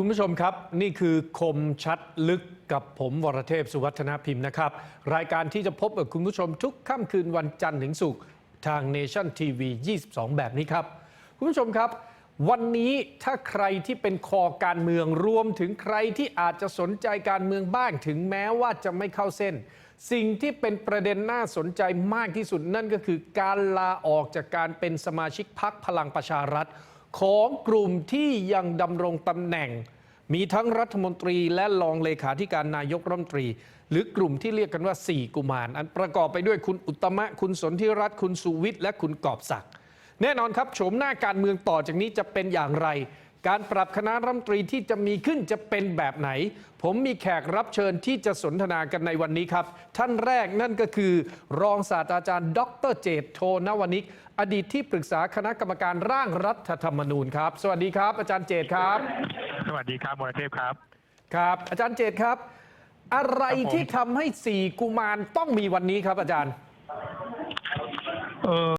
คุณผู้ชมครับ นี่คือคมชัดลึกกับผมวรเทพสุวัฒนพิมพ์นะครับ รายการที่จะพบกับคุณผู้ชมทุกค่ำคืนวันจันทร์ถึงศุกร์ทาง Nation TV 22 แบบนี้ครับ คุณผู้ชมครับ วันนี้ถ้าใครที่เป็นคอการเมืองรวมถึงใครที่อาจจะสนใจการเมืองบ้างถึงแม้ว่าจะไม่เข้าเส้น สิ่งที่เป็นประเด็นน่าสนใจมากที่สุดนั่นก็คือการลาออกจากการเป็นสมาชิกพักพลังประชารัฐ ของกลุ่มที่ยังดำรงตำแหน่ง มีทั้งรัฐมนตรีและรองเลขาธิการนายกรัฐมนตรี หรือกลุ่มที่เรียกกันว่า 4 กุมาร อันประกอบไปด้วยคุณอุตมะ คุณสนธิรัตน์คุณสุวิทย์และคุณกอบศักดิ์แน่นอนครับโฉมหน้าการเมืองต่อจากนี้จะเป็นอย่างไร การปรับคณะรัฐมนตรีที่จะมีขึ้นจะเป็นแบบไหน ผมมีแขกรับเชิญที่จะสนทนากันในวันนี้ครับ ท่านแรกนั่นก็คือ รองศาสตราจารย์ ดรเจตโทนวนิก อดีตที่ปรึกษาคณะกรรมการร่างรัฐธรรมนูญครับ สวัสดีครับ อาจารย์เจตครับ สวัสดีครับวรเทพครับ ครับ อาจารย์เจตครับ อะไรครับผมที่ทำให้สี่กุมารต้องมีวันนี้ครับอาจารย์ เออ